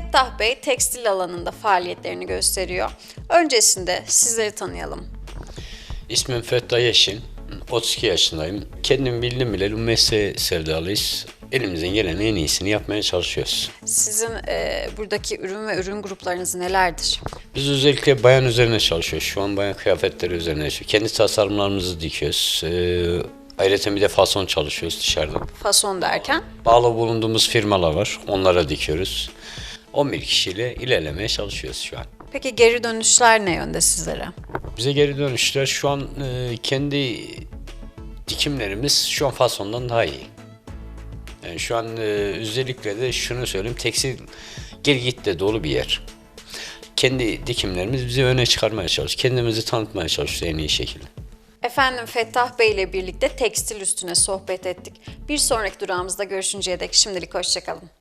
Fettah Bey tekstil alanında faaliyetlerini gösteriyor. Öncesinde sizleri tanıyalım. İsmim Fettah Yeşin. 32 yaşındayım. Kendim bildim bileli bu mesleğe sevdalıyız. Elimizden gelen en iyisini yapmaya çalışıyoruz. Sizin e, buradaki ürün ve ürün gruplarınız nelerdir? Biz özellikle bayan üzerine çalışıyoruz. Şu an bayan kıyafetleri üzerine çalışıyoruz. Kendi tasarımlarımızı dikiyoruz. Ee, ayrıca bir de fason çalışıyoruz dışarıda. Fason derken? Bağlı bulunduğumuz firmalar var. Onlara dikiyoruz. 11 kişiyle ilerlemeye çalışıyoruz şu an. Peki geri dönüşler ne yönde sizlere? Bize geri dönüşler şu an e, kendi dikimlerimiz şu an fasondan daha iyi. Yani şu an e, özellikle de şunu söyleyeyim tekstil gel git de dolu bir yer. Kendi dikimlerimiz bizi öne çıkarmaya çalışıyor. Kendimizi tanıtmaya çalışıyor en iyi şekilde. Efendim Fettah Bey ile birlikte tekstil üstüne sohbet ettik. Bir sonraki durağımızda görüşünceye dek şimdilik hoşçakalın.